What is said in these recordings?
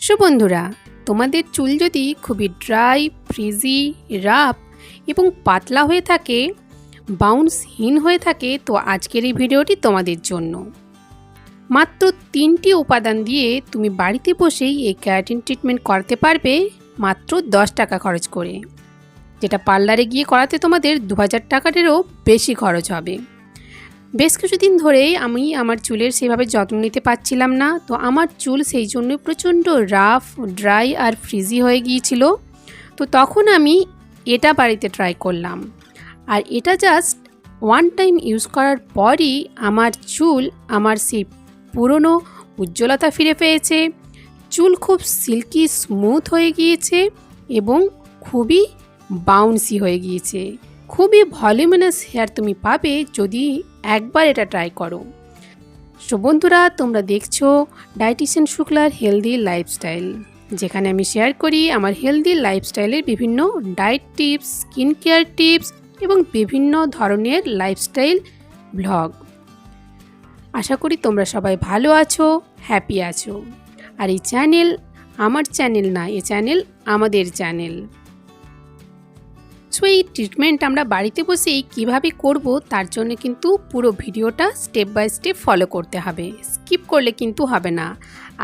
So বন্ধুরা, তোমাদের চুল যদি খুবই ড্রাই, ফ্রিজি, রাফ এবং পাতলা হয়ে থাকে, বাউন্সহীন হয়ে থাকে, তো আজকের এই ভিডিওটি তোমাদের জন্য। মাত্র তিনটি উপাদান দিয়ে তুমি বাড়িতে বসেই এই ক্যারাটিন ট্রিটমেন্ট করাতে পারবে মাত্র দশ টাকা খরচ করে। যেটা পার্লারে গিয়ে করাতে তোমাদের দু টাকাটারও বেশি খরচ হবে। বেশ কিছুদিন ধরেই আমি আমার চুলের সেভাবে যত্ন নিতে পারছিলাম না, তো আমার চুল সেই জন্য প্রচণ্ড রাফ, ড্রাই আর ফ্রিজি হয়ে গিয়েছিল। তো তখন আমি এটা বাড়িতে ট্রাই করলাম। আর এটা জাস্ট ওয়ান টাইম ইউজ করার পরই আমার চুল আমার সেই পুরনো উজ্জ্বলতা ফিরে পেয়েছে। চুল খুব সিল্কি স্মুথ হয়ে গিয়েছে এবং খুবই বাউন্সি হয়ে গিয়েছে। খুবই ভলিউমিনাস হেয়ার তুমি পাবে যদি একবার এটা ট্রাই করো। সো বন্ধুরা, তোমরা দেখছ ডায়েটিশিয়ান শুক্লার হেলদি লাইফস্টাইল যেখানে আমি শেয়ার করি আমার হেলদি লাইফস্টাইলের বিভিন্ন diet tips skin care tips এবং বিভিন্ন ধরনের লাইফস্টাইল ব্লগ আশা করি তোমরা সবাই ভালো আছো হ্যাপি আছো। আর এই চ্যানেল আমার চ্যানেল না, এই চ্যানেল আমাদের চ্যানেল সো এই ট্রিটমেন্ট আমরা বাড়িতে বসেই কীভাবে করব, তার জন্য কিন্তু পুরো ভিডিওটা স্টেপ বাই স্টেপ ফলো করতে হবে। স্কিপ করলে কিন্তু হবে না।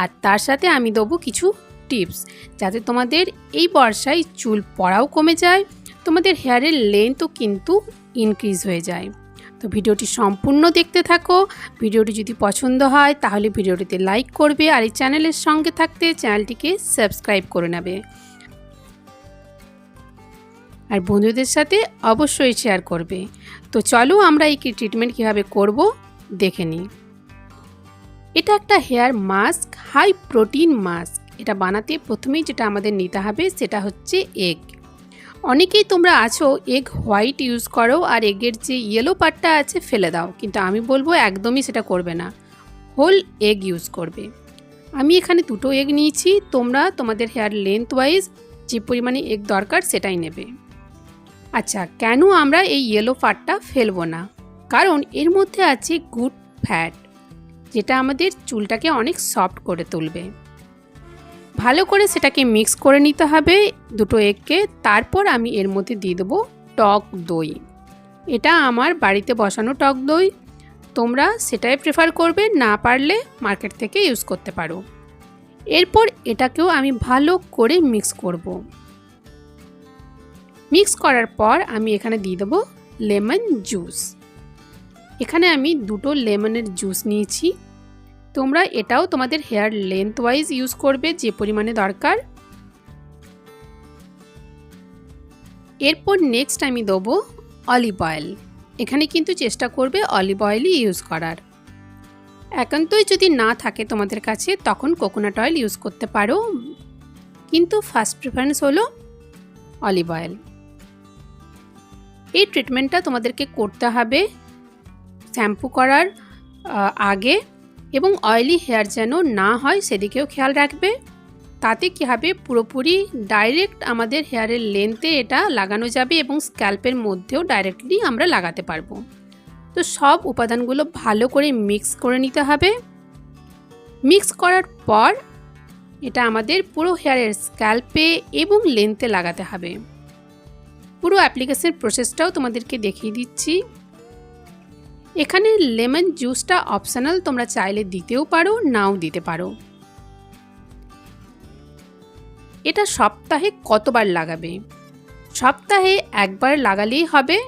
আর তার সাথে আমি দেবো কিছু টিপস যাতে তোমাদের এই বর্ষায় চুল পড়াও কমে যায়, তোমাদের হেয়ারের লেন্থও কিন্তু ইনক্রিজ হয়ে যায়। তো ভিডিওটি সম্পূর্ণ দেখতে থাকো। ভিডিওটি যদি পছন্দ হয়, তাহলে ভিডিওটিতে লাইক করবে আর এই চ্যানেলের সঙ্গে থাকতে চ্যানেলটিকে সাবস্ক্রাইব করে নেবে। আর বন্ধুদের সাথে অবশ্যই শেয়ার করবে। তো চলো আমরা এই ট্রিটমেন্ট কীভাবে করব দেখে নিই। এটা একটা hair mask high protein mask এটা বানাতে প্রথমেই যেটা আমাদের নিতে হবে সেটা হচ্ছে এগ অনেকেই তোমরা আছো এগ হোয়াইট ইউজ করো আর এগের যে ইয়েলো পার্টটা আছে ফেলে দাও। কিন্তু আমি বলব একদমই সেটা করবে না। হোল এগ ইউজ করবে। আমি এখানে দুটো এগ নিয়েছি, তোমরা তোমাদের হেয়ার লেন্থ ওয়াইজ যে পরিমাণে এগ দরকার সেটাই নেবে। আচ্ছা কেন আমরা এই ইয়েলো পার্টটা ফেলব না? কারণ এর মধ্যে আছে গুড ফ্যাট যেটা আমাদের চুলটাকে অনেক সফট করে তুলবে। ভালো করে সেটাকে মিক্স করে নিতে হবে দুটো এগকে, তারপর আমি এর মধ্যে দিয়ে দেবো টক দই। এটা আমার বাড়িতে বসানো টক দই, তোমরা সেটাই প্রেফার করবে, না পারলে মার্কেট থেকে ইউজ করতে পারো। এরপর এটাকেও আমি ভালো করে মিক্স করব। মিক্স করার পর আমি এখানে দিয়ে দেবো লেমন জুস। এখানে আমি দুটো লেমনের জুস নিয়েছি। তোমরা এটাও তোমাদের হেয়ার লেন্থ ওয়াইজ ইউজ করবে যে পরিমাণে দরকার। এরপর নেক্সট আমি দেবো অলিভ অয়েল। এখানে কিন্তু চেষ্টা করবে অলিভ অয়েলই ইউজ করার। একান্তই যদি না থাকে তোমাদের কাছে, তখন কোকোনাট অয়েল ইউজ করতে পারো। কিন্তু ফার্স্ট প্রেফারেন্স হলো অলিভ অয়েল। এই ট্রিটমেন্টটা তোমাদেরকে করতে হবে শ্যাম্পু করার আগে এবং অয়েলি হেয়ার যেন না হয় সেদিকেও খেয়াল রাখবে। তাতে কী হবে? পুরোপুরি ডাইরেক্ট আমাদের হেয়ারের লেন্থে এটা লাগানো যাবে এবং স্ক্যাল্পের মধ্যেও ডাইরেক্টলি আমরা লাগাতে পারব। তো সব উপাদানগুলো ভালো করে মিক্স করে নিতে হবে। মিক্স করার পর এটা আমাদের পুরো হেয়ারের স্ক্যাল্পে এবং লেন্থে লাগাতে হবে। পুরো অ্যাপ্লিকেশন প্রসেসটাও তোমাদেরকে দেখিয়ে দিচ্ছি। এখানে লেমন জুসটা অপশনাল, তোমরা চাইলে দিতেও পারো, নাও দিতে পারো। এটা সপ্তাহে কতবার লাগাবে? সপ্তাহে একবার লাগালেই হবে।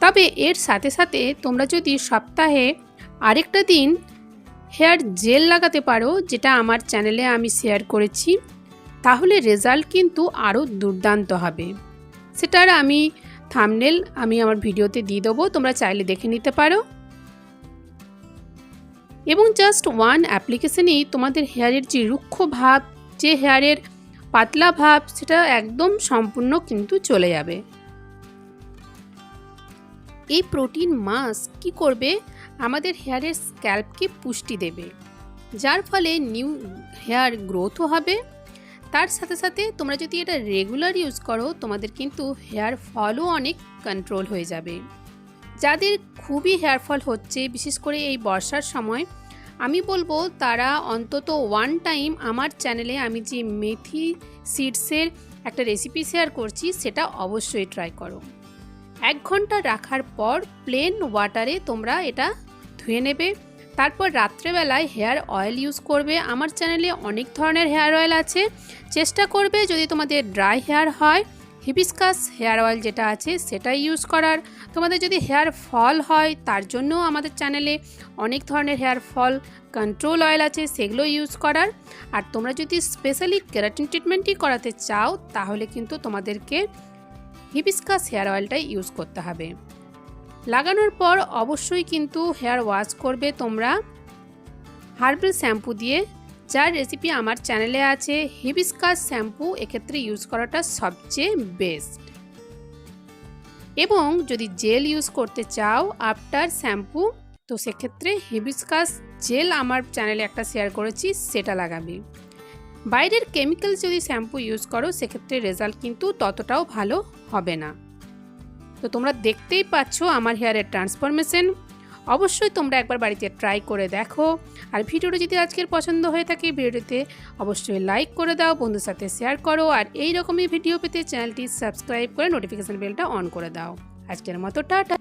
তবে এর সাথে সাথে তোমরা যদি সপ্তাহে আরেকটা দিন হেয়ার জেল লাগাতে পারো, যেটা আমার চ্যানেলে আমি শেয়ার করেছি, তাহলে রেজাল্ট কিন্তু আরও দুর্দান্ত হবে। সেটার আমি থামনেল আমি আমার ভিডিওতে দিয়ে দেবো, তোমরা চাইলে দেখে নিতে পারো। এবং জাস্ট ওয়ান অ্যাপ্লিকেশনেই তোমাদের হেয়ারের যে রুক্ষ ভাব, যে হেয়ারের পাতলা ভাব, সেটা একদম সম্পূর্ণ কিন্তু চলে যাবে। এই প্রোটিন মাস্ক কি করবে? আমাদের হেয়ারের স্ক্যাল্পকে পুষ্টি দেবে। যার ফলে নিউ হেয়ার গ্রোথও হবে। তার সাথে সাথে তোমরা যদি এটা রেগুলার ইউজ করো, তোমাদের কিন্তু হেয়ার ফলও অনেক কন্ট্রোল হয়ে যাবে। যাদের খুবই হেয়ার ফল হচ্ছে, বিশেষ করে এই বর্ষার সময়, আমি বলব তারা অন্তত ওয়ান টাইম আমার চ্যানেলে আমি যে মেথি সিডসের একটা রেসিপি শেয়ার করছি, সেটা অবশ্যই ট্রাই করো। এক ঘণ্টা রাখার পর প্লেন ওয়াটারে তোমরা এটা ধুয়ে নেবে। তারপর রাত্রেবেলায় হেয়ার অয়েল ইউজ করবে। আমার চ্যানেলে অনেক ধরনের হেয়ার অয়েল আছে। চেষ্টা করবে যদি তোমাদের ড্রাই হেয়ার হয়, হিবিস্কাস হেয়ার অয়েল যেটা আছে সেটাই ইউজ করার। তোমাদের যদি হেয়ার ফল হয়, তার জন্য আমাদের চ্যানেলে অনেক ধরনের হেয়ার ফল কন্ট্রোল অয়েল আছে, সেগুলো ইউজ করার। আর তোমরা যদি স্পেশালি কেরাটিন ট্রিটমেন্টই করাতে চাও, তাহলে কিন্তু তোমাদেরকে হিবিস্কাস হেয়ার অয়েলটাই ইউজ করতে হবে। লাগানোর পর অবশ্যই কিন্তু হেয়ার ওয়াশ করবে তোমরা। হার্বাল শ্যাম্পু দিয়ে যার রেসিপি আমার চ্যানেলে আছে হিবিস্কাস শ্যাম্পু এক্ষেত্রে ইউজ করাটা সবচেয়ে বেস্ট এবং যদি জেল ইউজ করতে চাও আফটার শ্যাম্পু, তো সেক্ষেত্রে হিবিস্কাস জেল আমার চ্যানেলে একটা শেয়ার করেছি, সেটা লাগাবে। বাইরের কেমিক্যাল যদি শ্যাম্পু ইউজ করো, সেক্ষেত্রে রেজাল্ট কিন্তু ততটাও ভালো হবে না। তো তোমরা দেখতেই পাচ্ছ আমার হেয়ারের ট্রান্সফরমেশন। অবশ্যই তোমরা একবার বাড়িতে ট্রাই করে দেখো। আর ভিডিওটি যদি আজকের পছন্দ হয়ে থাকে ভিডিওতে অবশ্যই লাইক করে দাও বন্ধুর সাথে শেয়ার করো, আর এই রকমই ভিডিও পেতে চ্যানেলটি সাবস্ক্রাইব করে নোটিফিকেশান বেলটা অন করে দাও। আজকের মতো, টাটা।